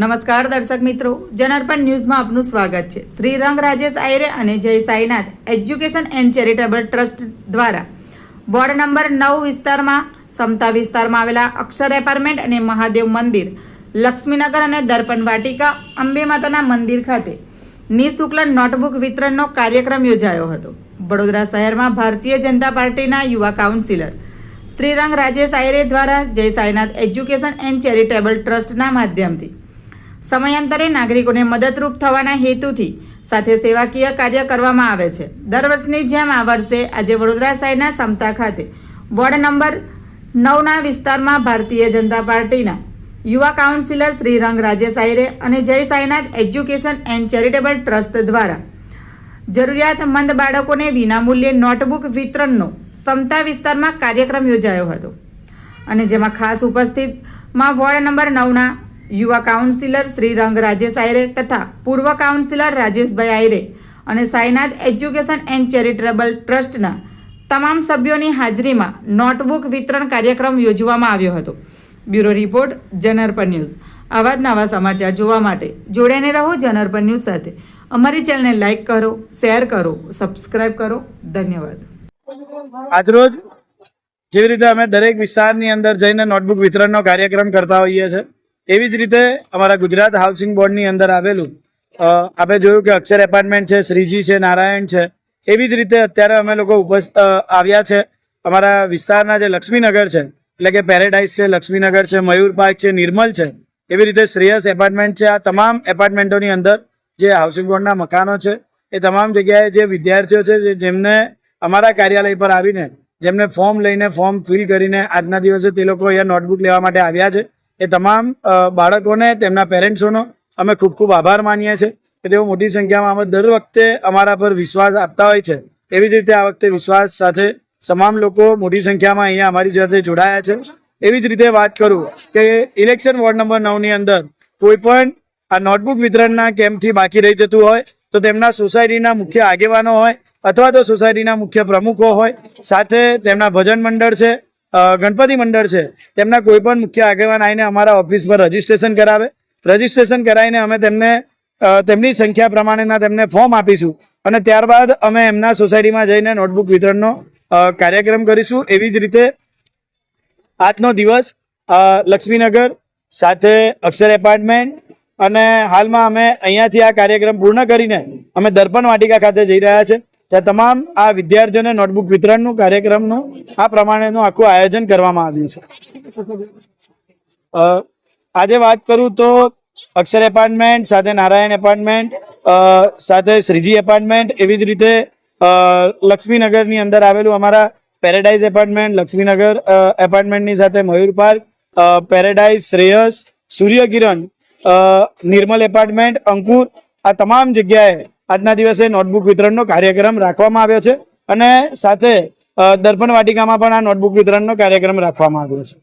નમસ્કાર દર્શક મિત્રો. જનાર્પણ ન્યૂઝમાં આપનું સ્વાગત છે. શ્રી રંગ રાજેશ આયરે અને Jai Sainath education and charitable trust દ્વારા વોર્ડ નંબર નવ વિસ્તારમાં, સમતા વિસ્તારમાં આવેલા અક્ષર એપાર્ટમેન્ટ અને મહાદેવ મંદિર, લક્ષ્મીનગર અને દર્પણ વાટિકા, અંબે માતાના મંદિર ખાતે નિઃશુલ્ક નોટબુક વિતરણનો કાર્યક્રમ યોજાયો હતો. વડોદરા શહેરમાં ભારતીય જનતા પાર્ટીના યુવા કાઉન્સિલર શ્રીરંગ રાજેશ આયરે દ્વારા જય સાઈનાથ એજ્યુકેશન એન્ડ ચેરિટેબલ ટ્રસ્ટના માધ્યમથી સમયાંતરે નાગરિકોને મદદરૂપ થવાના હેતુથી સાથે સેવાકીય કાર્ય કરવામાં આવે છે. દર વર્ષની જેમ આ વર્ષે આજે વડોદરા શહેરના સમતા ખાતે વોર્ડ નંબર નવના વિસ્તારમાં ભારતીય જનતા પાર્ટીના યુવા કાઉન્સિલર શ્રી રંગ સાયરે અને Jai Sainath education and charitable trust દ્વારા જરૂરિયાતમંદ બાળકોને વિનામૂલ્યે નોટબુક વિતરણનો સમતા વિસ્તારમાં કાર્યક્રમ યોજાયો હતો. અને જેમાં ખાસ ઉપસ્થિતમાં વોર્ડ નંબર નવના યુવા કાઉન્સિલર શ્રી રંગ રાજેશ આયરે તથા પૂર્વ કાઉન્સિલર રાજેશભાઈ આયરે અને સાઈનાથ એજ્યુકેશન એન્ડ ચેરિટેબલ ટ્રસ્ટના તમામ સભ્યોની હાજરીમાં નોટબુક વિતરણ કાર્યક્રમ યોજવામાં આવ્યો હતો. બ્યુરો રિપોર્ટ જનરપન ન્યૂઝ. આવા જ નવા સમાચાર જોવા માટે જોડાઈને રહો જનરપન ન્યૂઝ સાથે. અમારી ચેનલને લાઇક કરો, શેર કરો, સબસ્ક્રાઇબ કરો. ધન્યવાદ. આજરોજ જેવી રીતે અમે દરેક વિસ્તારની અંદર જઈને નોટબુક વિતરણનો કાર્યક્રમ કરતા હોઈએ છીએ. એવી જ રીતે અમારા ગુજરાત હાઉસિંગ બોર્ડની અંદર આવેલું આપણે જોયું કે અક્ષર એપાર્ટમેન્ટ છે, શ્રીજી છે, નારાયણ છે, એવી જ રીતે અત્યારે અમે લોકો આવ્યા છે. અમારા વિસ્તારના જે લક્ષ્મીનગર છે, એટલે કે પેરેડાઇઝ છે, લક્ષ્મીનગર છે, મયુર પાર્ક છે, નિર્મલ છે, એવી રીતે શ્રેયસ એપાર્ટમેન્ટ છે. આ તમામ એપાર્ટમેન્ટોની અંદર જે હાઉસિંગ બોર્ડના મકાનો છે, એ તમામ જગ્યાએ જે વિદ્યાર્થીઓ છે જેમને અમારા કાર્યાલય પર આવીને, જેમને ફોર્મ લઈને ફોર્મ ફિલ કરીને આજના દિવસે તે લોકો અહીંયા નોટબુક લેવા માટે આવ્યા છે. એ તમામ બાળકોને, તેમના પેરેન્ટ્સોનો અમે ખૂબ ખૂબ આભાર માનીએ છીએ કે તેઓ મોટી સંખ્યામાં અમે દર વખતે અમારા પર વિશ્વાસ આપતા હોય છે. એવી જ રીતે આ વખતે વિશ્વાસ સાથે તમામ લોકો મોટી સંખ્યામાં અહીંયા અમારી સાથે જોડાયા છે. એવી જ રીતે વાત કરું કે ઇલેક્શન વોર્ડ નંબર નવની અંદર કોઈ પણ આ નોટબુક વિતરણના કેમ્પથી બાકી રહી જતું હોય, તો તેમના સોસાયટીના મુખ્ય આગેવાનો હોય અથવા તો સોસાયટીના મુખ્ય પ્રમુખો હોય, સાથે તેમના ભજન મંડળ છે ગણપતિ મંડળ છે. તેમના કોઈ પણ મુખ્ય આગેવાન આવીને અમારા ઓફિસ પર રજીસ્ટ્રેશન કરાવે. રજીસ્ટ્રેશન કરાવીને અમે તેમને તેમની સંખ્યા પ્રમાણેના તેમને ફોર્મ આપીશું. અને ત્યારબાદ અમે એમના સોસાયટીમાં જઈને નોટબુક વિતરણનો કાર્યક્રમ કરીશું. એવી જ રીતે આજનો દિવસ લક્ષ્મીનગર, સાથે અક્ષર એપાર્ટમેન્ટ અને હાલમાં અમે અહીંયાથી આ કાર્યક્રમ પૂર્ણ કરીને અમે દર્પણ વાટિકા ખાતે જઈ રહ્યા છે. ત્યાં તમામ આ વિદ્યાર્થીઓને નોટબુક વિતરણનું કાર્યક્રમનું આ પ્રમાણેનું આખું આયોજન કરવામાં આવ્યું છે. આજે વાત કરું તો અક્ષર એપાર્ટમેન્ટ, સાથે નારાયણ એપાર્ટમેન્ટ સાથે શ્રીજી એપાર્ટમેન્ટ, એવી જ રીતે લક્ષ્મીનગરની અંદર આવેલું અમારા પેરેડાઇઝ એપાર્ટમેન્ટ, લક્ષ્મીનગર એપાર્ટમેન્ટની સાથે Mayur park paradise, Shreyas, Suryakiran Nirmal apartment, Ankur, આ તમામ જગ્યાએ આજના દિવસે નોટબુક વિતરણનો કાર્યક્રમ રાખવામાં આવ્યો છે અને સાથે દર્પણ વાટિકામાં પણ આ નોટબુક વિતરણનો કાર્યક્રમ રાખવામાં આવ્યો છે.